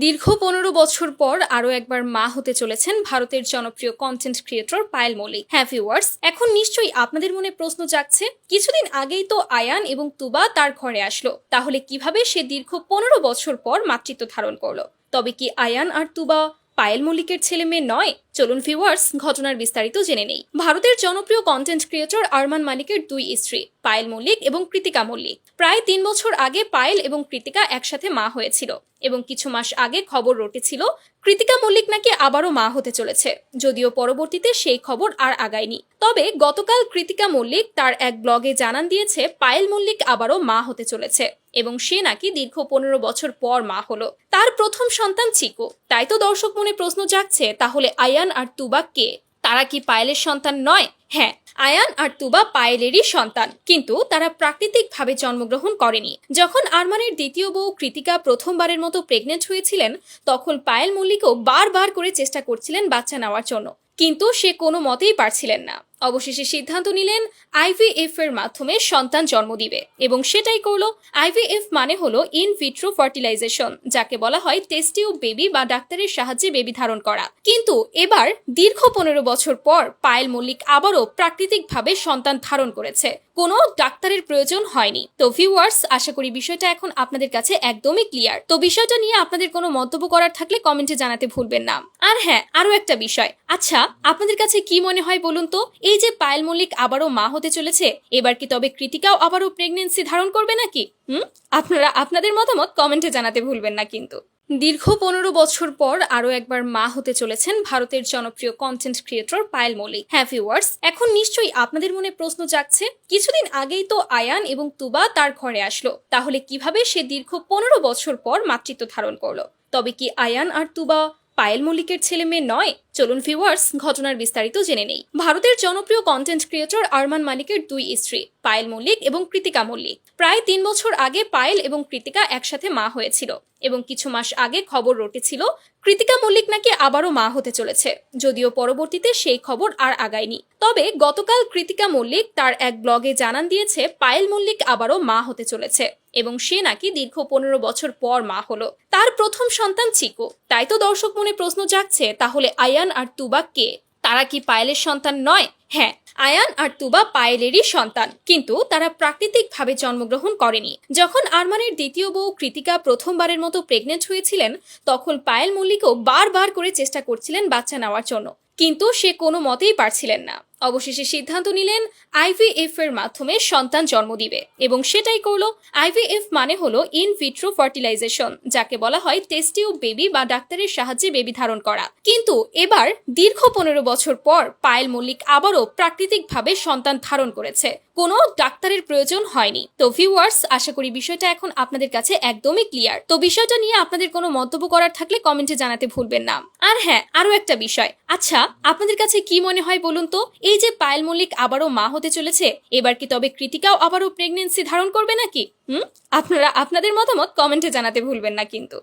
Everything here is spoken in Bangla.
দীর্ঘ পনেরো বছর পর আরও একবার মা হতে চলেছেন ভারতের জনপ্রিয় কন্টেন্ট ক্রিয়েটর পায়েল মল্লিক। হ্যাঁ ভিউয়ার্স এখন নিশ্চয়ই আপনাদের মনে প্রশ্ন জাগছে, কিছুদিন আগেই তো আয়ান এবং তুবা তার ঘরে আসলো, তাহলে কীভাবে সে দীর্ঘ পনেরো বছর পর মাতৃত্ব ধারণ করল? তবে কি আয়ান আর তুবা পায়েল মল্লিকের ছেলে মেয়ে নয়? চলুন ভিউয়ার্স ঘটনার বিস্তারিত জেনে নেই। ভারতের জনপ্রিয় কন্টেন্ট ক্রিয়েটর আরমান মালিকের দুই স্ত্রী, পায়েল মল্লিক এবং কৃতিকা মল্লিক। প্রায় তিন বছর আগে পায়েল এবং কৃতিকা একসাথে মা হয়েছিল এবং কিছু মাস আগে খবর রটেছিল, কৃতিকা মল্লিক নাকি আবারও মা হতে চলেছে, যদিও পরবর্তীতে সেই খবর আর আগায়নি। তবে গতকাল কৃতিকা মল্লিক তার এক ব্লগে জানান দিয়েছে, পায়েল মল্লিক আবারও মা হতে চলেছে এবং সে নাকি দীর্ঘ পনেরো বছর পর মা হলো। তার প্রথম সন্তান চিকু। তাই তো দর্শক মনে প্রশ্ন জাগছে, তাহলে আয়ান আর তুবা কে? তারা কি পায়েলের সন্তান নয়? হ্যাঁ আয়ান আর তুবা পায়েলেরই সন্তান। কিন্তু তারা প্রাকৃতিকভাবে জন্মগ্রহণ করেনি। যখন আরমানের দ্বিতীয় বউ কৃতিকা প্রথমবারের মতো প্রেগনেন্ট হয়েছিলেন, তখন পায়েল মল্লিকও বারবার করে চেষ্টা করছিলেন বাচ্চা নেওয়ার জন্য। কিন্তু সে কোনো মতেই পারছিলেন না। অবশেষে সিদ্ধান্ত নিলেন আইভিএফ এর মাধ্যমে সন্তান জন্ম দিবে এবং সেটাই করল আইভিএফ মানে হলো ইন ভিট্রো ফার্টিলাইজেশন যাকে বলা হয় টেস্টিউ বেবি বা ডাক্তারের সাহায্যে বেবি ধারণ করা। কিন্তু এবার দীর্ঘ পনেরো বছর পর পায়েল মল্লিক আবারও প্রাকৃতিকভাবে সন্তান ধারণ করেছে। কোনো ডাক্তারের প্রয়োজন হয়নি। তো ভিউয়ার্স আশা করি বিষয়টা এখন আপনাদের কাছে একদমই ক্লিয়ার তো বিষয়টা নিয়ে আপনাদের কোনো মন্তব্য করার থাকলে কমেন্টে জানাতে ভুলবেন না। আর হ্যাঁ আরও একটা বিষয়। আচ্ছা আপনাদের কাছে কি মনে হয় বলুন তো? এই যে পায়েল মল্লিক আবারও মা হতে চলেছে, এবার কি তবে কৃতিকাও আবারও প্রেগনেন্সি ধারণ করবে নাকি? হুম? আপনারা আপনাদের মতামত কমেন্টে জানাতে ভুলবেন না কিন্তু। দীর্ঘ পনেরো বছর পর আরও একবার মা হতে চলেছেন ভারতের জনপ্রিয় কন্টেন্ট ক্রিয়েটর পায়েল মল্লিক। হ্যাঁ ভিউয়ার্স এখন নিশ্চয়ই আপনাদের মনে প্রশ্ন জাগছে, কিছুদিন আগেই তো আয়ান এবং তুবা তার ঘরে আসলো, তাহলে কীভাবে সে দীর্ঘ পনেরো বছর পর মাতৃত্ব ধারণ করল? তবে কি আয়ান আর তুবা পায়েল মল্লিকের ছেলে মেয়ে নয়? চলুন ভিউয়ার্স ঘটনার বিস্তারিত জেনে নেই। ভারতের জনপ্রিয় কন্টেন্ট ক্রিয়েটর আরমান মালিকের দুই স্ত্রী, পায়েল মল্লিক এবং কৃতিকা মল্লিক। প্রায় তিন বছর আগে পায়েল এবং কৃতিকা একসাথে মা হয়েছিল এবং কিছু মাস আগে খবর রটেছিল, কৃতিকা মল্লিক নাকি আবারও মা হতে চলেছে, যদিও পরবর্তীতে সেই খবর আর আগায়নি। তবে গতকাল কৃতিকা মল্লিক তার এক ব্লগে জানান দিয়েছে, পায়েল মল্লিক আবারও মা হতে চলেছে এবং সে নাকি দীর্ঘ পনেরো বছর পর মা হলো। তার প্রথম সন্তান চিকু। তাই তো দর্শক মনে প্রশ্ন জাগছে, তাহলে আয়ান আর তুবা কে? তারা কি পায়েলের সন্তান নয়? হ্যাঁ আয়ান আর তুবা পায়েলেরই সন্তান। কিন্তু তারা প্রাকৃতিকভাবে জন্মগ্রহণ করেনি। যখন আরমানের দ্বিতীয় বউ কৃতিকা প্রথমবারের মতো প্রেগনেন্ট হয়েছিলেন, তখন পায়েল মল্লিকও বারবার করে চেষ্টা করছিলেন বাচ্চা নেওয়ার জন্য। কিন্তু সে কোনো মতেই পারছিলেন না। অবশেষে সিদ্ধান্ত নিলেন আইভিএফ এর মাধ্যমে সন্তান জন্ম দিবে এবং সেটাই করল আইভিএফ মানে হলো ইন ভিট্রো ফার্টিলাইজেশন যাকে বলা হয় টেস্টিউ বেবি বা ডাক্তারের সাহায্যে বেবি ধারণ করা। কিন্তু এবার দীর্ঘ পনেরো বছর পর পায়েল মল্লিক আবারও প্রাকৃতিকভাবে সন্তান ধারণ করেছে। কোনো ডাক্তারের প্রয়োজন হয়নি। তো ভিউয়ার্স আশা করি বিষয়টা এখন আপনাদের কাছে একদমই ক্লিয়ার তো বিষয়টা নিয়ে আপনাদের কোনো মন্তব্য করার থাকলে কমেন্টে জানাতে ভুলবেন না। আর হ্যাঁ আরও একটা বিষয়। আচ্ছা আপনাদের কাছে কি মনে হয় বলুন তো? এই যে পায়েল মল্লিক আবারও মা হতে চলেছে, এবার কি তবে কৃতিকাও আবারও প্রেগনেন্সি ধারণ করবে নাকি? হুম? আপনারা আপনাদের মতামত কমেন্টে জানাতে ভুলবেন না কিন্তু।